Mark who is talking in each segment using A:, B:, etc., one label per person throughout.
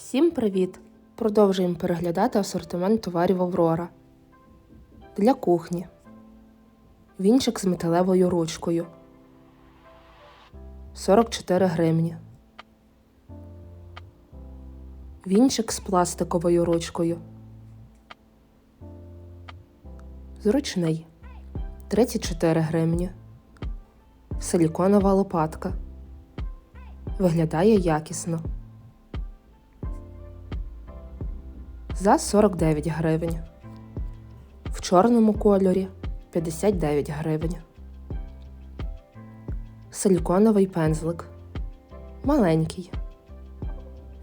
A: Всім привіт! Продовжуємо переглядати асортимент товарів Аврора. Для кухні. Вінчик з металевою ручкою. 44 гривні. Вінчик з пластиковою ручкою. Зручний 34 гривні. Силіконова лопатка. Виглядає якісно. За 49 гривень. В чорному кольорі 59 гривень. Силіконовий пензлик. Маленький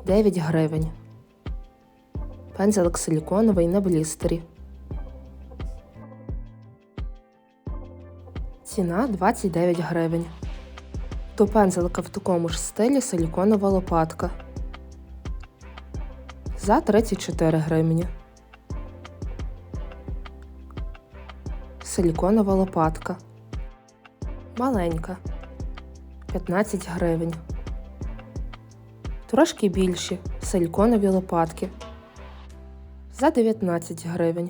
A: 9 гривень. Пензлик силіконовий на блістері. Ціна 29 гривень. До пензлика в такому ж стилі силіконова лопатка. За 34 гривні. Силіконова лопатка. Маленька. 15 гривень. Трошки більші силіконові лопатки. За 19 гривень.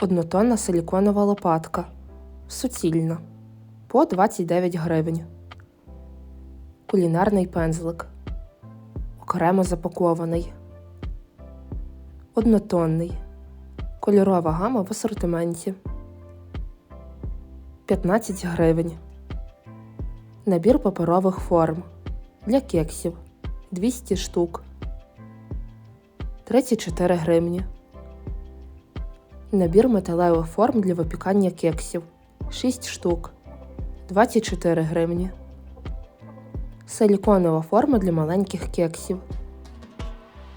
A: Однотонна силіконова лопатка. Суцільна. По 29 гривень. Кулінарний пензлик. Окремо запакований. Однотонний. Кольорова гама в асортименті. 15 гривень. Набір паперових форм. Для кексів 200 штук. 34 гривні. Набір металевих форм для випікання кексів 6 штук. 24 гривні. Силіконова форма для маленьких кексів.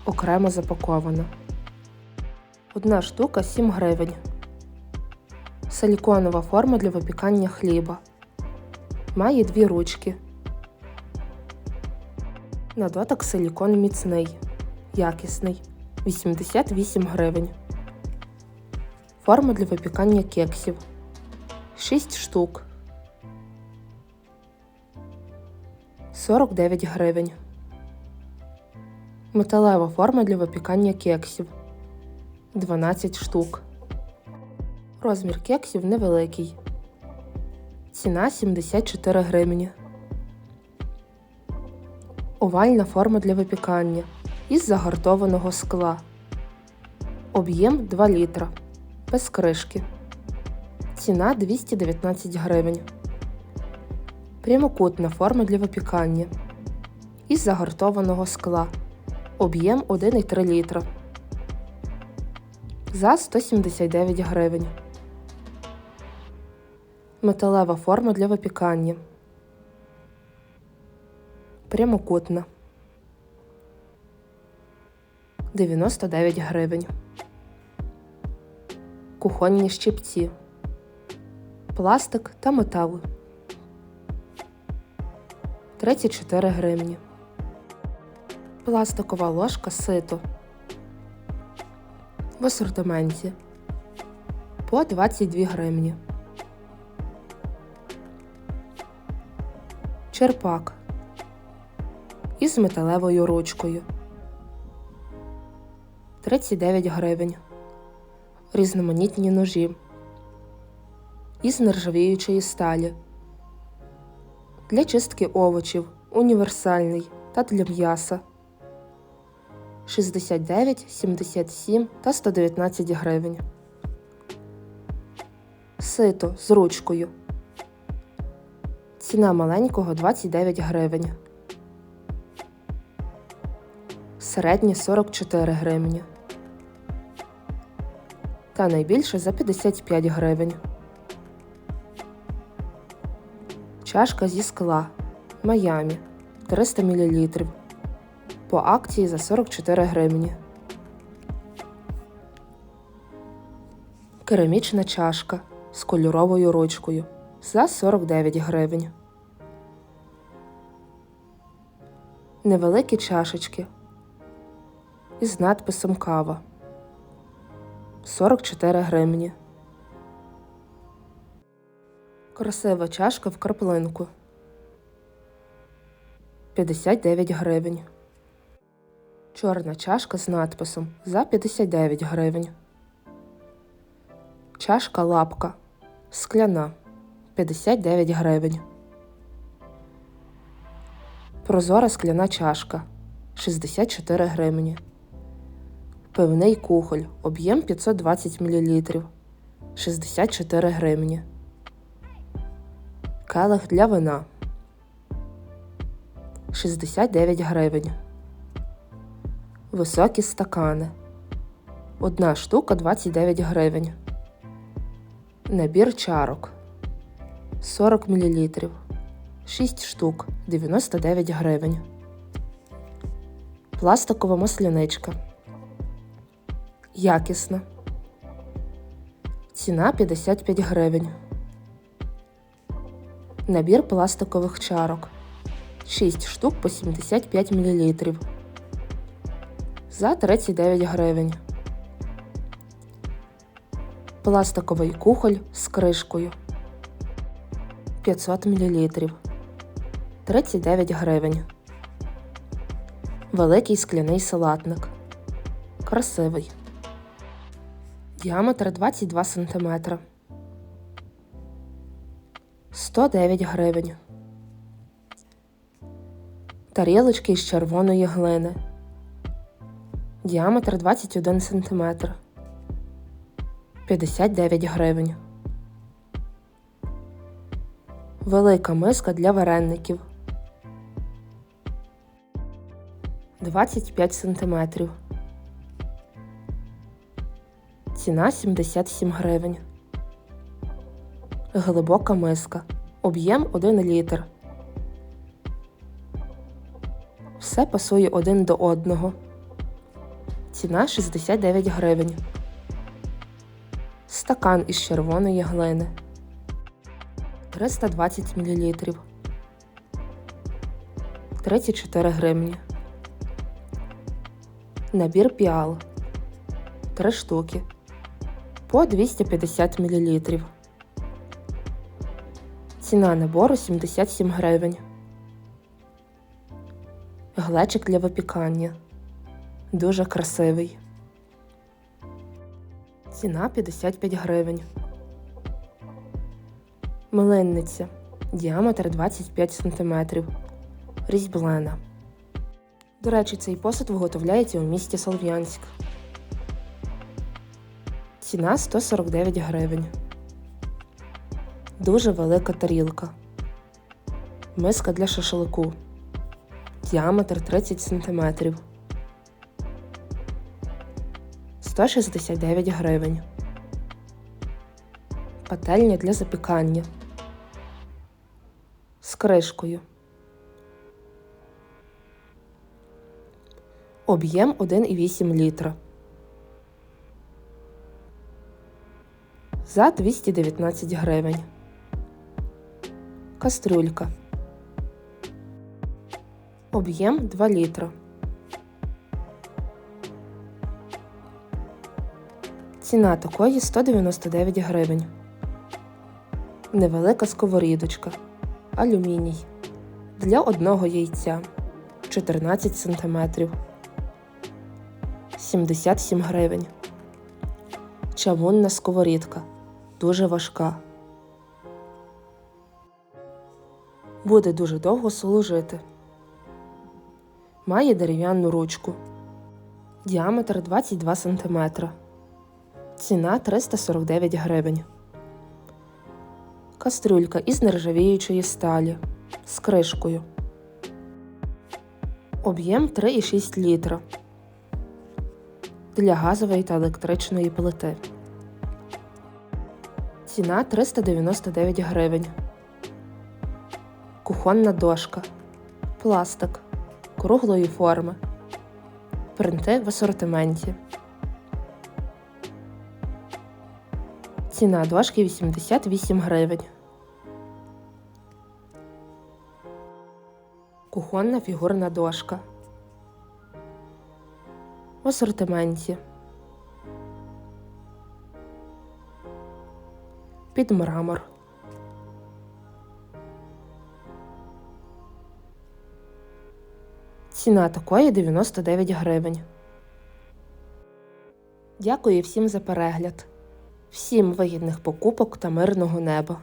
A: Окремо запакована. Одна штука 7 гривень. Силіконова форма для випікання хліба. Має дві ручки. На дотик силікон міцний. Якісний. 88 гривень. Форма для випікання кексів. 6 штук. 49 гривень. Металева форма для випікання кексів 12 штук. Розмір кексів невеликий. Ціна 74 гривні. Овальна форма для випікання із загартованого скла. Об'єм 2 літра. Без кришки. Ціна 219 гривень. Прямокутна форма для випікання. Із загартованого скла. Об'єм 1,3 літра. За 179 гривень. Металева форма для випікання. Прямокутна. 99 гривень. Кухонні щипці. Пластик та метал. 34 гривні. Пластикова ложка сито. В асортименті. По 22 гривні. Черпак. Із металевою ручкою. 39 гривень. Різноманітні ножі. Із нержавіючої сталі. Для чистки овочів універсальний та для м'яса 69, 77 та 119 гривень. Сито з ручкою. Ціна маленького 29 гривень. Середнє 44 гривні. Та найбільше за 55 гривень. Чашка зі скла Майамі 300 мл. По акції за 44 гривні. Керамічна чашка з кольоровою ручкою за 49 гривень. Невеликі чашечки із надписом Кава 44 гривні. Красива чашка в краплинку 59 гривень. Чорна чашка з надписом за 59 гривень. Чашка лапка. Скляна 59 гривень. Прозора скляна чашка 64 гривні. Пивний кухоль. Об'єм 520 мл 64 гривні. Келих для вина 69 гривень. Високі стакани. Одна штука 29 гривень. Набір чарок 40 мл. 6 штук 99 гривень. Пластикова масляничка. Якісна. Ціна 55 гривень. Набір пластикових чарок. 6 штук по 75 мл. За 39 гривень. Пластиковий кухоль з кришкою. 500 мл. 39 гривень. Великий скляний салатник. Красивий. Діаметр 22 см. 109 гривень. Тарілочки із червоної глини. Діаметр 21 см. 59 гривень. Велика миска для вареників. 25 см. Ціна 77 гривень. Глибока миска. Об'єм 1 літр. Все пасує один до одного. Ціна 69 гривень. Стакан із червоної глини. 320 мл. 34 гривні. Набір піал. 3 штуки. По 250 мл. Ціна набору 77 гривень. Глечик для випікання. Дуже красивий. Ціна 55 гривень. Млинниця. Діаметр 25 см. Різьблена. До речі, цей посуд виготовляється у місті Солв'янськ. Ціна 149 гривень. Дуже велика тарілка. Миска для шашлику. Діаметр 30 см. 169 гривень. Пательня для запікання. З кришкою. Об'єм 1,8 літра. За 219 гривень. Кастрюлька. Об'єм 2 літра. Ціна такої 199 гривень. Невелика сковорідочка. Алюміній. Для одного яйця 14 см. 77 гривень. Чавунна сковорідка. Дуже важка. Буде дуже довго служити. Має дерев'яну ручку. Діаметр 22 см. Ціна 349 гривень. Кастрюлька із нержавіючої сталі з кришкою. Об'єм 3,6 літра. Для газової та електричної плити. Ціна 399 гривень. Кухонна дошка. Пластик. Круглої форми. Принти в асортименті. Ціна дошки 88 гривень. Кухонна фігурна дошка. В асортименті. Під мрамор. Ціна такої 99 гривень. Дякую всім за перегляд. Всім вигідних покупок та мирного неба.